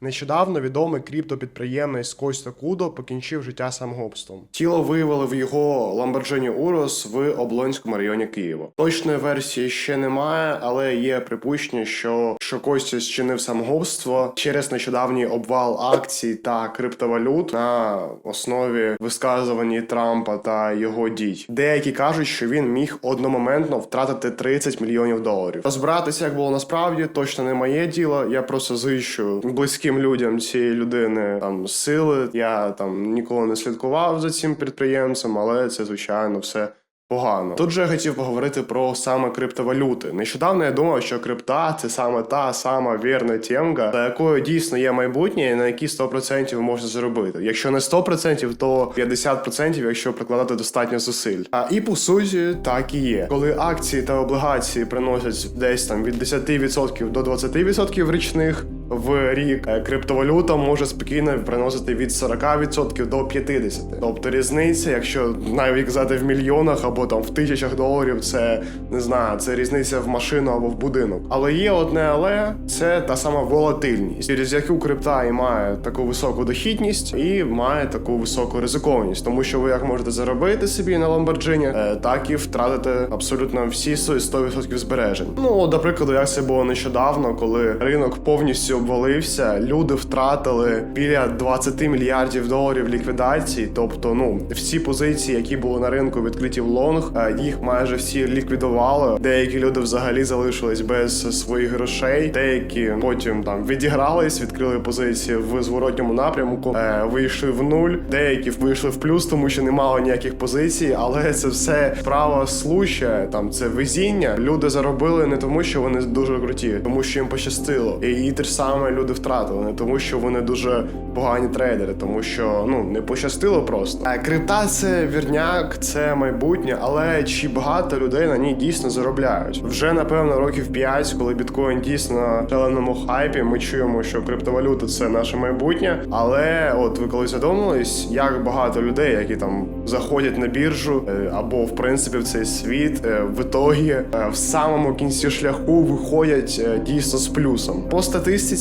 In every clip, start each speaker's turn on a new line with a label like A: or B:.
A: Нещодавно відомий криптопідприємець Костя Кудо покінчив життя самогубством. Тіло виявили в його Lamborghini Urus в Облонському районі Києва. Точної версії ще немає, але є припущення, що, що Костя зчинив самогубство через нещодавній обвал акцій та криптовалют на основі висказувань Трампа та його дій. Деякі кажуть, що він міг одномоментно втратити 30 мільйонів доларів. Розбиратися, як було насправді, точно не моє діло. Я просто зичу близьким людям цієї людини там сили. Я там ніколи не слідкував за цим підприємцем, але це звичайно все. Погано. Тут же я хотів поговорити про саме криптовалюти. Нещодавно я думав, що крипта це саме та сама вірна тємка, за якою дійсно є майбутнє, і на які 100% можна заробити. Якщо не 100%, то 50%, якщо прикладати достатньо зусиль. А і по суті, так і є. Коли акції та облігації приносять десь там від 10% до 20% річних. В рік е, криптовалюта може спокійно приносити від 40% до 50%. Тобто різниця, якщо навіть казати в мільйонах або там в тисячах доларів, це не знаю, це різниця в машину або в будинок. Але є одне але це та сама волатильність, через яку крипта і має таку високу дохідність і має таку високу ризикованість, тому що ви як можете заробити собі на Lamborghini, е, так і втратити абсолютно всі свої 100% збережень. Ну, до прикладу, як це було нещодавно, коли ринок повністю обвалився, люди втратили біля 20 мільярдів доларів ліквідації. Тобто, ну всі позиції, які були на ринку відкриті в лонг, е, їх майже всі ліквідували. Деякі люди взагалі залишились без своїх грошей. Деякі потім там відігрались, відкрили позиції в зворотньому напрямку, е, вийшли в нуль. Деякі вийшли в плюс, тому що не мало ніяких позицій, але це все справа случая. Там це везіння. Люди заробили не тому, що вони дуже круті, тому що їм пощастило. І, і те ж саме люди втратили, не тому, що вони дуже погані трейдери, тому що ну не пощастило просто. А крипта це вірняк, це майбутнє, але чи багато людей на ній дійсно заробляють? Вже напевно років 5, коли біткоін дійсно в шаленому хайпі, ми чуємо, що криптовалюта це наше майбутнє. Але от ви коли задумались, як багато людей, які там заходять на біржу е, або в принципі в цей світ, е, в ітогі е, в самому кінці шляху виходять е, дійсно з плюсом. По статистиці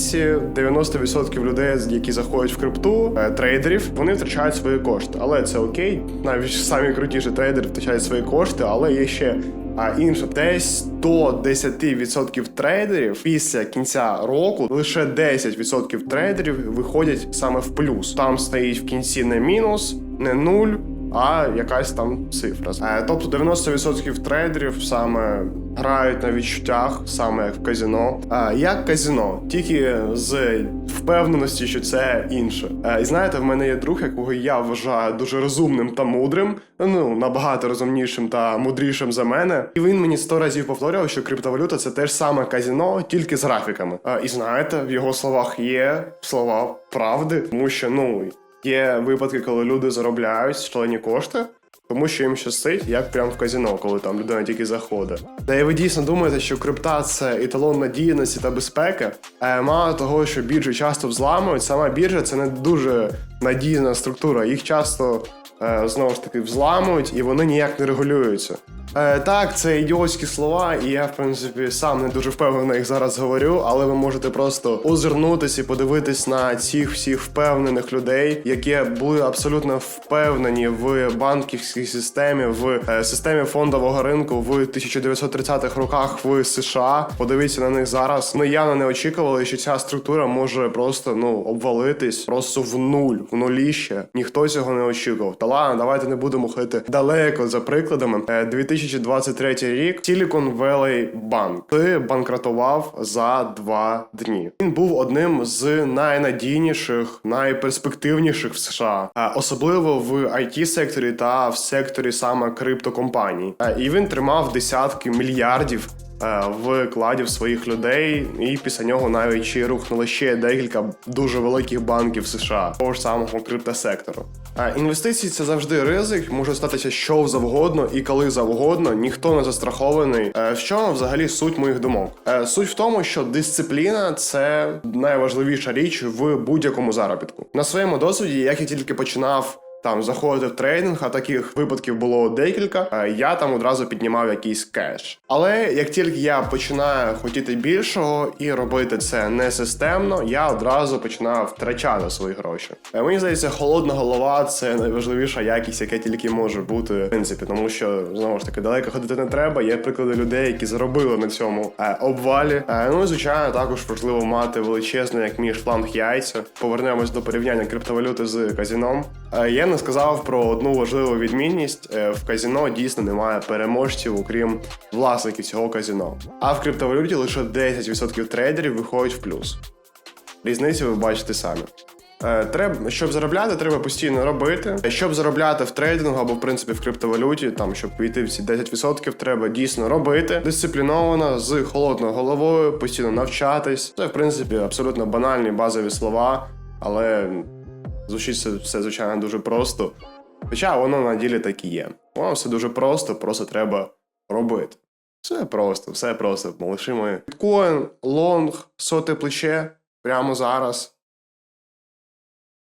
A: 90% людей, які заходять в крипту, е, трейдерів, вони втрачають свої кошти. Але це окей. Навіть самі крутіші трейдери втрачають свої кошти, але є ще. А інше десь до 10% трейдерів після кінця року лише 10% трейдерів виходять саме в плюс. Там стоїть в кінці не мінус, не нуль, а якась там цифра. Е, Тобто 90% трейдерів саме грають на відчуттях, саме як в казіно. Е, Як казіно, тільки з впевненості, що це інше. Е, І знаєте, в мене є друг, якого я вважаю дуже розумним та мудрим, ну набагато розумнішим та мудрішим за мене. І він мені сто разів повторював, що криптовалюта це те ж саме казіно, тільки з графіками. І знаєте, в його словах є слова правди, тому що ну. Є випадки, коли люди заробляють шалені кошти, тому що їм щастить, як прямо в казіно, коли там людина тільки заходить. Та і ви дійсно думаєте, що крипта це еталон надійності та безпеки. Е, мало того, що біржі часто взламують, сама біржа це не дуже надійна структура. Їх часто е, знову ж таки взламують і вони ніяк не регулюються. Е, так, це ідіотські слова, і я, в принципі, сам не дуже впевнено їх зараз говорю, але ви можете просто озирнутися і подивитись на цих всіх впевнених людей, які були абсолютно впевнені в банківській системі, в е, системі фондового ринку в 1930-х роках в США. Подивіться на них зараз. Ну явно не очікували, що ця структура може просто ну обвалитись просто в нуль, в нуліще. Ніхто цього не очікував. Та ладно, давайте не будемо ходити далеко за прикладами. Е, 2023 рік Silicon Valley Bank Ти банкротував за два дні. Він був одним з найнадійніших, найперспективніших в США, е, особливо в it секторі та в секторі саме криптокомпаній. Е, І він тримав десятки мільярдів. е, Вкладів своїх людей, і після нього навіть ще рухнули ще декілька дуже великих банків США, того ж самого криптосектору. Е, Інвестиції це завжди ризик, може статися що завгодно і коли завгодно. Ніхто не застрахований. В чому взагалі суть моїх думок? Суть в тому, що дисципліна це найважливіша річ в будь-якому заробітку. На своєму досвіді, як я тільки починав там заходити в трейдинг, а таких випадків було декілька. е, Я там одразу піднімав якийсь кеш. Але як тільки я починаю хотіти більшого і робити це не системно, я одразу починаю втрачати свої гроші. Е, Мені здається, холодна голова це найважливіша якість, яка тільки може бути в принципі, тому що знову ж таки далеко ходити не треба. Є приклади людей, які заробили на цьому е, обвалі. Ну і звичайно, також важливо мати величезне, як між фланг яйця. Повернемось до порівняння криптовалюти з казіном. Я не сказав про одну важливу відмінність: Е, в казіно дійсно немає переможців, окрім власників цього казіно. А в криптовалюті лише 10% трейдерів виходять в плюс. Різницю ви бачите самі. Е, Треба, щоб заробляти, треба постійно робити. Щоб заробляти в трейдингу або в принципі в криптовалюті, там щоб війти в ці 10%, треба дійсно робити дисципліновано, з холодною головою, постійно навчатись. Це в принципі абсолютно банальні базові слова, але звучить це все звичайно дуже просто. Хоча воно на ділі так і є. Воно все дуже просто, просто треба робити. Все просто, все просто, малиші мої. Біткоін, лонг, соте плече прямо зараз.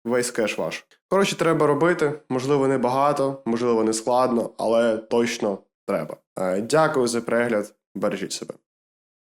A: Весь кеш ваш. Коротше, треба робити. Можливо, не багато, можливо, не складно, але точно треба. Е, Дякую за перегляд. Бережіть себе.